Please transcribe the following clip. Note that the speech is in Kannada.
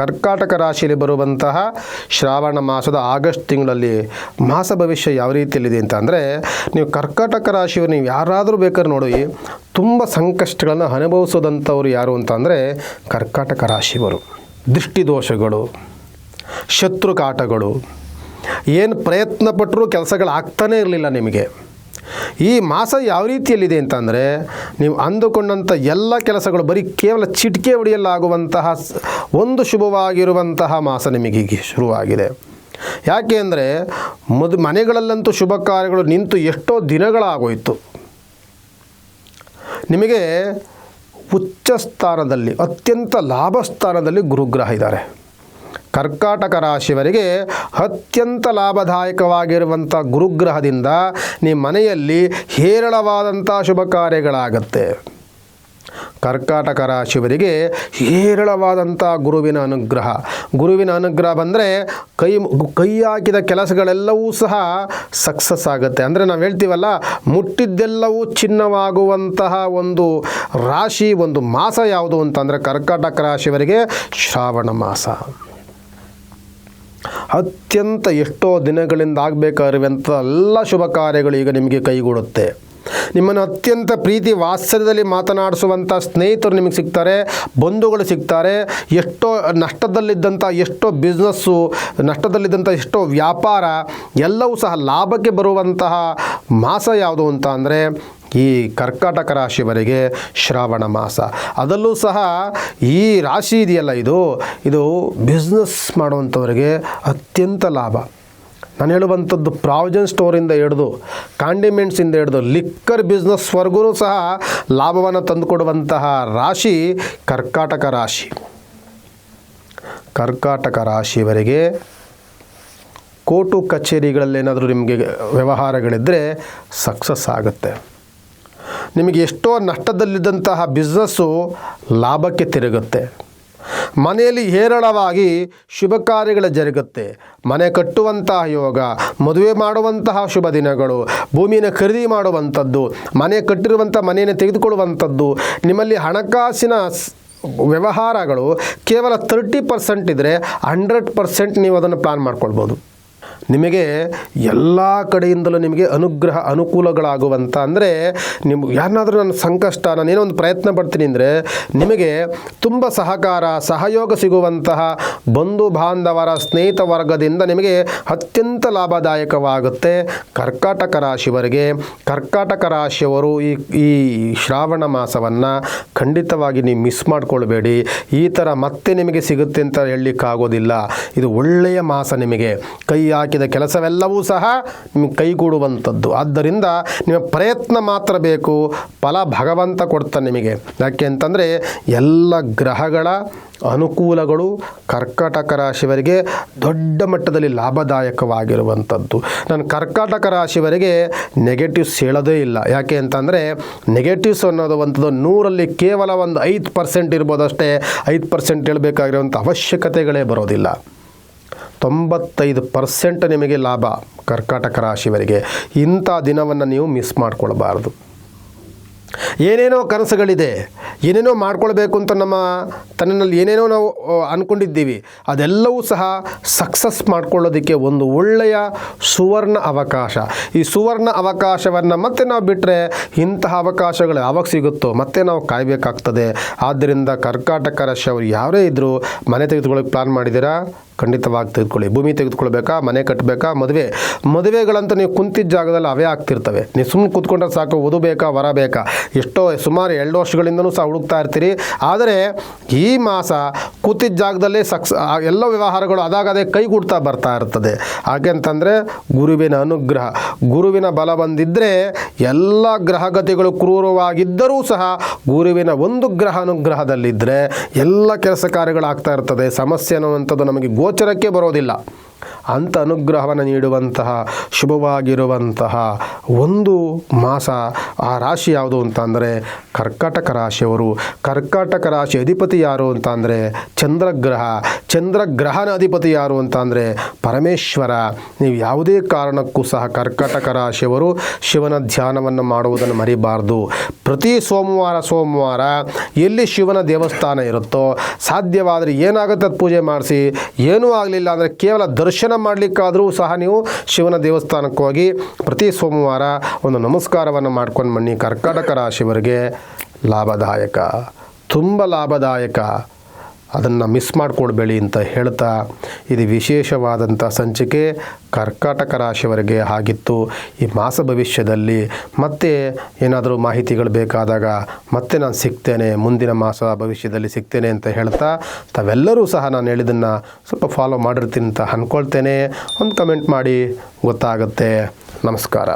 ಕರ್ಕಾಟಕ ರಾಶಿಯಲ್ಲಿ ಬರುವಂತಹ ಶ್ರಾವಣ ಮಾಸದ ಆಗಸ್ಟ್ ತಿಂಗಳಲ್ಲಿ ಮಾಸ ಭವಿಷ್ಯ ಯಾವ ರೀತಿಯಲ್ಲಿದೆ ಅಂತ ಅಂದರೆ ನೀವು ಕರ್ಕಾಟಕ ರಾಶಿಯವರು ನೀವು ಯಾರಾದರೂ ಬೇಕಾದ್ರೆ ನೋಡಿ, ತುಂಬ ಸಂಕಷ್ಟಗಳನ್ನು ಅನುಭವಿಸೋದಂಥವ್ರು ಯಾರು ಅಂತ ಅಂದರೆ ಕರ್ಕಾಟಕ ರಾಶಿಯವರು. ದೃಷ್ಟಿದೋಷಗಳು ಶತ್ರು ಕಾಟಗಳು ಏನು ಪ್ರಯತ್ನ ಪಟ್ಟರೂ ಕೆಲಸಗಳು ಆಗ್ತಾನೇ ಇರಲಿಲ್ಲ ನಿಮಗೆ. ಈ ಮಾಸ ಯಾವ ರೀತಿಯಲ್ಲಿದೆ ಅಂತಂದರೆ ನೀವು ಅಂದುಕೊಂಡಂಥ ಎಲ್ಲ ಕೆಲಸಗಳು ಬರೀ ಕೇವಲ ಚಿಟಿಕೆ ಹೊಡೆಯಲಾಗುವಂತಹ ಒಂದು ಶುಭವಾಗಿರುವಂತಹ ಮಾಸ ನಿಮಗೀಗ ಶುರುವಾಗಿದೆ. ಯಾಕೆ ಅಂದರೆ ಮದು ಮನೆಗಳಲ್ಲಂತೂ ಶುಭ ಕಾರ್ಯಗಳು ನಿಂತು ಎಷ್ಟೋ ದಿನಗಳಾಗೋಯಿತು. ನಿಮಗೆ ಉಚ್ಚ ಸ್ಥಾನದಲ್ಲಿ ಅತ್ಯಂತ ಲಾಭ ಸ್ಥಾನದಲ್ಲಿ ಗುರುಗ್ರಹ ಇದ್ದಾರೆ. ಕರ್ಕಾಟಕ ರಾಶಿಯವರಿಗೆ ಅತ್ಯಂತ ಲಾಭದಾಯಕವಾಗಿರುವಂಥ ಗುರುಗ್ರಹದಿಂದ ನಿಮ್ಮ ಮನೆಯಲ್ಲಿ ಹೇರಳವಾದಂಥ ಶುಭ ಕಾರ್ಯಗಳಾಗುತ್ತೆ. ಕರ್ಕಾಟಕ ರಾಶಿಯವರಿಗೆ ಹೇರಳವಾದಂಥ ಗುರುವಿನ ಅನುಗ್ರಹ. ಗುರುವಿನ ಅನುಗ್ರಹ ಬಂದರೆ ಕೈ ಕೈ ಹಾಕಿದ ಕೆಲಸಗಳೆಲ್ಲವೂ ಸಹ ಸಕ್ಸಸ್ ಆಗುತ್ತೆ. ಅಂದರೆ ನಾವು ಹೇಳ್ತೀವಲ್ಲ, ಮುಟ್ಟಿದ್ದೆಲ್ಲವೂ ಚಿನ್ನವಾಗುವಂತಹ ಒಂದು ರಾಶಿ, ಒಂದು ಮಾಸ ಯಾವುದು ಅಂತಂದರೆ ಕರ್ಕಾಟಕ ರಾಶಿಯವರಿಗೆ ಶ್ರಾವಣ ಮಾಸ. ಅತ್ಯಂತ ಎಷ್ಟೋ ದಿನಗಳಿಂದ ಆಗಬೇಕಾಗಿರುವಂಥ ಎಲ್ಲ ಶುಭ ಕಾರ್ಯಗಳು ಈಗ ನಿಮಗೆ ಕೈಗೂಡುತ್ತೆ. ನಿಮ್ಮನ್ನು ಅತ್ಯಂತ ಪ್ರೀತಿ ವಾತ್ಸಲ್ಯದಲ್ಲಿ ಮಾತನಾಡಿಸುವಂಥ ಸ್ನೇಹಿತರು ನಿಮಗೆ ಸಿಗ್ತಾರೆ, ಬಂಧುಗಳು ಸಿಗ್ತಾರೆ. ಎಷ್ಟೋ ನಷ್ಟದಲ್ಲಿದ್ದಂಥ, ಎಷ್ಟೋ ಬಿಸ್ನೆಸ್ಸು ನಷ್ಟದಲ್ಲಿದ್ದಂಥ ಎಷ್ಟೋ ವ್ಯಾಪಾರ, ಎಲ್ಲವೂ ಸಹ ಲಾಭಕ್ಕೆ ಬರುವಂತಹ ಮಾಸ ಯಾವುದು ಅಂತ ಅಂದರೆ ಈ ಕರ್ಕಾಟಕ ರಾಶಿವರೆಗೆ ಶ್ರಾವಣ ಮಾಸ. ಅದರಲ್ಲೂ ಸಹ ಈ ರಾಶಿ ಇದೆಯಲ್ಲ ಇದು? ಇದು ಬಿಸ್ನೆಸ್ ಮಾಡುವಂಥವರಿಗೆ ಅತ್ಯಂತ ಲಾಭ. ನಾನು ಹೇಳುವಂಥದ್ದು ಪ್ರಾವಿಜನ್ ಸ್ಟೋರಿಂದ ಹಿಡಿದು ಕಾಂಡಿಮೆಂಟ್ಸಿಂದ ಹಿಡಿದು ಲಿಕ್ಕರ್ ಬಿಸ್ನೆಸ್ವರೆಗೂ ಸಹ ಲಾಭವನ್ನು ತಂದುಕೊಡುವಂತಹ ರಾಶಿ ಕರ್ಕಾಟಕ ರಾಶಿ. ಕರ್ಕಾಟಕ ರಾಶಿವರೆಗೆ ಕೋರ್ಟು ಕಚೇರಿಗಳಲ್ಲೇನಾದರೂ ನಿಮಗೆ ವ್ಯವಹಾರಗಳಿದ್ದರೆ ಸಕ್ಸಸ್ ಆಗುತ್ತೆ. ನಿಮಗೆ ಎಷ್ಟೋ ನಷ್ಟದಲ್ಲಿದ್ದಂತಹ ಬಿಸ್ನೆಸ್ಸು ಲಾಭಕ್ಕೆ ತಿರುಗುತ್ತೆ. ಮನೆಯಲ್ಲಿ ಹೇರಳವಾಗಿ ಶುಭ ಕಾರ್ಯಗಳು ಜರುಗುತ್ತೆ. ಮನೆ ಕಟ್ಟುವಂತಹ ಯೋಗ, ಮದುವೆ ಮಾಡುವಂತಹ ಶುಭ ದಿನಗಳು, ಭೂಮಿಯನ್ನು ಖರೀದಿ ಮಾಡುವಂಥದ್ದು, ಮನೆ ಕಟ್ಟಿರುವಂಥ ಮನೆಯನ್ನು ತೆಗೆದುಕೊಳ್ಳುವಂಥದ್ದು, ನಿಮ್ಮಲ್ಲಿ ಹಣಕಾಸಿನ ವ್ಯವಹಾರಗಳು ಕೇವಲ ತರ್ಟಿ ಪರ್ಸೆಂಟ್ ಇದ್ದರೆ ಹಂಡ್ರೆಡ್ ಪರ್ಸೆಂಟ್ ನೀವು ಅದನ್ನು ಪ್ಲಾನ್ ಮಾಡ್ಕೊಳ್ಬೋದು. ನಿಮಗೆ ಎಲ್ಲ ಕಡೆಯಿಂದಲೂ ನಿಮಗೆ ಅನುಗ್ರಹ ಅನುಕೂಲಗಳಾಗುವಂಥ ಅಂದರೆ ನಿಮ್ಗೆ ಯಾರನ್ನಾದರೂ ನನ್ನ ಸಂಕಷ್ಟ ನಾನೇನೋ ಒಂದು ಪ್ರಯತ್ನ ಪಡ್ತೀನಿ ಅಂದರೆ ನಿಮಗೆ ತುಂಬ ಸಹಕಾರ, ಸಹಯೋಗ ಸಿಗುವಂತಹ ಬಂಧು ಬಾಂಧವರ ಸ್ನೇಹಿತ ವರ್ಗದಿಂದ ನಿಮಗೆ ಅತ್ಯಂತ ಲಾಭದಾಯಕವಾಗುತ್ತೆ ಕರ್ಕಾಟಕ ರಾಶಿಯವರಿಗೆ ಕರ್ಕಾಟಕ ರಾಶಿಯವರು ಈ ಈ ಶ್ರಾವಣ ಮಾಸವನ್ನು ಖಂಡಿತವಾಗಿ ನೀವು ಮಿಸ್ ಮಾಡಿಕೊಳ್ಬೇಡಿ. ಈ ಥರ ಮತ್ತೆ ನಿಮಗೆ ಸಿಗುತ್ತೆ ಅಂತ ಹೇಳಲಿಕ್ಕಾಗೋದಿಲ್ಲ. ಇದು ಒಳ್ಳೆಯ ಮಾಸ ನಿಮಗೆ. ಕೈ ಹಾಕಿದ ಕೆಲಸವೆಲ್ಲವೂ ಸಹ ನಿಮಗೆ ಕೈಗೂಡುವಂಥದ್ದು ಆದ್ದರಿಂದ ನಿಮ್ಮ ಪ್ರಯತ್ನ ಮಾತ್ರ ಬೇಕು, ಫಲ ಭಗವಂತ ಕೊಡ್ತಾನೆ ನಿಮಗೆ. ಯಾಕೆ ಅಂತಂದರೆ ಎಲ್ಲ ಗ್ರಹಗಳ ಅನುಕೂಲಗಳು ಕರ್ಕಾಟಕ ರಾಶಿಯವರಿಗೆ ದೊಡ್ಡ ಮಟ್ಟದಲ್ಲಿ ಲಾಭದಾಯಕವಾಗಿರುವಂಥದ್ದು. ನಾನು ಕರ್ಕಾಟಕ ರಾಶಿಯವರಿಗೆ ನೆಗೆಟಿವ್ಸ್ ಹೇಳೋದೇ ಇಲ್ಲ. ಯಾಕೆ ಅಂತಂದರೆ ನೆಗೆಟಿವ್ಸ್ ಅನ್ನೋದು ನೂರಲ್ಲಿ ಕೇವಲ ಒಂದು ಐದು ಪರ್ಸೆಂಟ್ ಇರ್ಬೋದಷ್ಟೇ, ಐದು ಪರ್ಸೆಂಟ್ ಹೇಳಬೇಕಾಗಿರುವಂಥ ಅವಶ್ಯಕತೆಗಳೇ ಬರೋದಿಲ್ಲ. ತೊಂಬತ್ತೈದು ಪರ್ಸೆಂಟ್ ನಿಮಗೆ ಲಾಭ ಕರ್ಕಾಟಕ ರಾಶಿಯವರಿಗೆ. ಇಂಥ ದಿನವನ್ನು ನೀವು ಮಿಸ್ ಮಾಡಿಕೊಳ್ಬಾರ್ದು. ಏನೇನೋ ಕನಸುಗಳಿದೆ, ಏನೇನೋ ಮಾಡ್ಕೊಳ್ಬೇಕು ಅಂತ ನಮ್ಮ ತನ್ನಲ್ಲಿ ಏನೇನೋ ನಾವು ಅಂದ್ಕೊಂಡಿದ್ದೀವಿ ಅದೆಲ್ಲವೂ ಸಹ ಸಕ್ಸಸ್ ಮಾಡ್ಕೊಳ್ಳೋದಕ್ಕೆ ಒಂದು ಒಳ್ಳೆಯ ಸುವರ್ಣ ಅವಕಾಶ. ಈ ಸುವರ್ಣ ಅವಕಾಶವನ್ನು ಮತ್ತೆ ನಾವು ಬಿಟ್ಟರೆ ಇಂತಹ ಅವಕಾಶಗಳು ಯಾವಾಗ ಸಿಗುತ್ತೋ ಮತ್ತೆ ನಾವು ಕಾಯಬೇಕಾಗ್ತದೆ. ಆದ್ದರಿಂದ ಕರ್ಕಾಟಕ ರಾಶಿ ಅವರು ಯಾರೇ ಇದ್ದರೂ ಮನೆ ತೆಗೆದುಕೊಳ್ಳೋಕೆ ಪ್ಲಾನ್ ಮಾಡಿದ್ದೀರಾ? ಖಂಡಿತವಾಗಿ ತೆಗೆದುಕೊಳ್ಳಿ. ಭೂಮಿ ತೆಗೆದುಕೊಳ್ಬೇಕಾ, ಮನೆ ಕಟ್ಟಬೇಕಾ, ಮದುವೆ. ಮದುವೆಗಳಂತ ನೀವು ಕುಂತಿದ್ದ ಜಾಗದಲ್ಲಿ ಅವೇ ಆಗ್ತಿರ್ತವೆ. ನೀವು ಸುಮ್ಮನೆ ಕೂತ್ಕೊಂಡ್ರೆ ಸಾಕು, ಓದು ಬೇಕಾ, ವರ ಎಷ್ಟೋ, ಸುಮಾರು ಎರಡು ವರ್ಷಗಳಿಂದನೂ ಸಹ ಹುಡುಕ್ತಾ ಇರ್ತೀರಿ. ಆದರೆ ಈ ಮಾಸ ಕೂತಿದ್ದ ಜಾಗದಲ್ಲೇ ಸಕ್ಸ್ ಎಲ್ಲ ವ್ಯವಹಾರಗಳು ಅದಾಗದೇ ಕೈಗೂಡ್ತಾ ಬರ್ತಾ ಇರ್ತದೆ. ಹಾಗೆ ಅಂತಂದರೆ ಗುರುವಿನ ಅನುಗ್ರಹ. ಗುರುವಿನ ಬಲ ಬಂದಿದ್ದರೆ ಎಲ್ಲ ಗ್ರಹಗತಿಗಳು ಕ್ರೂರವಾಗಿದ್ದರೂ ಸಹ ಗುರುವಿನ ಒಂದು ಗ್ರಹ ಅನುಗ್ರಹದಲ್ಲಿದ್ದರೆ ಎಲ್ಲ ಕೆಲಸ ಕಾರ್ಯಗಳಾಗ್ತಾ ಇರ್ತದೆ. ಸಮಸ್ಯೆ ಅನ್ನುವಂಥದ್ದು ನಮಗೆ ಗೋಚರಕ್ಕೆ ಬರೋದಿಲ್ಲ. ಅಂಥ ಅನುಗ್ರಹವನ್ನು ನೀಡುವಂತಹ, ಶುಭವಾಗಿರುವಂತಹ ಒಂದು ಮಾಸ ಆ ರಾಶಿ ಯಾವುದು ಅಂತ ಅಂದರೆ ಕರ್ಕಾಟಕ ರಾಶಿಯವರು. ಕರ್ಕಾಟಕ ರಾಶಿ ಅಧಿಪತಿ ಯಾರು ಅಂತ ಅಂದರೆ ಚಂದ್ರಗ್ರಹ. ಚಂದ್ರ ಗ್ರಹನ ಅಧಿಪತಿ ಯಾರು ಅಂತ ಅಂದರೆ ಪರಮೇಶ್ವರ. ನೀವು ಯಾವುದೇ ಕಾರಣಕ್ಕೂ ಸಹ ಕರ್ಕಟಕ ರಾಶಿಯವರು ಶಿವನ ಧ್ಯಾನವನ್ನು ಮಾಡುವುದನ್ನು ಮರಿಬಾರ್ದು. ಪ್ರತಿ ಸೋಮವಾರ ಸೋಮವಾರ ಎಲ್ಲಿ ಶಿವನ ದೇವಸ್ಥಾನ ಇರುತ್ತೋ, ಸಾಧ್ಯವಾದರೆ ಏನಾಗುತ್ತೆ ಅದು ಪೂಜೆ ಮಾಡಿಸಿ, ಏನೂ ಆಗಲಿಲ್ಲ ಅಂದರೆ ಕೇವಲ ದರ್ಶನ ಮಾಡಲಿಕ್ಕಾದರೂ ಸಹ ನೀವು ಶಿವನ ದೇವಸ್ಥಾನಕ್ಕೆ ಹೋಗಿ ಪ್ರತಿ ಸೋಮವಾರ ಒಂದು ನಮಸ್ಕಾರವನ್ನು ಮಾಡ್ಕೊಂಡು ಬನ್ನಿ ಕರ್ಕಟಕ ರಾಶಿಯವರಿಗೆ. ಲಾಭದಾಯಕ. ತುಂಬ ಲಾಭದಾಯಕ. ಅದನ್ನು ಮಿಸ್ ಮಾಡಿಕೊಡ್ಬೇಡಿ ಅಂತ ಹೇಳ್ತಾ ಇದು ವಿಶೇಷವಾದಂಥ ಸಂಚಿಕೆ ಕರ್ಕಾಟಕ ರಾಶಿಯವರಿಗೆ ಆಗಿತ್ತು. ಈ ಮಾಸ ಭವಿಷ್ಯದಲ್ಲಿ ಮತ್ತೆ ಏನಾದರೂ ಮಾಹಿತಿಗಳು ಬೇಕಾದಾಗ ಮತ್ತೆ ನಾನು ಸಿಗ್ತೇನೆ, ಮುಂದಿನ ಮಾಸ ಭವಿಷ್ಯದಲ್ಲಿ ಸಿಗ್ತೇನೆ ಅಂತ ಹೇಳ್ತಾ ತಾವೆಲ್ಲರೂ ಸಹ ನಾನು ಹೇಳಿದ್ದನ್ನು ಸ್ವಲ್ಪ ಫಾಲೋ ಮಾಡಿರ್ತೀನಿ ಅಂತ ಅಂದ್ಕೊಳ್ತೇನೆ ಒಂದು ಕಮೆಂಟ್ ಮಾಡಿ ಗೊತ್ತಾಗುತ್ತೆ. ನಮಸ್ಕಾರ.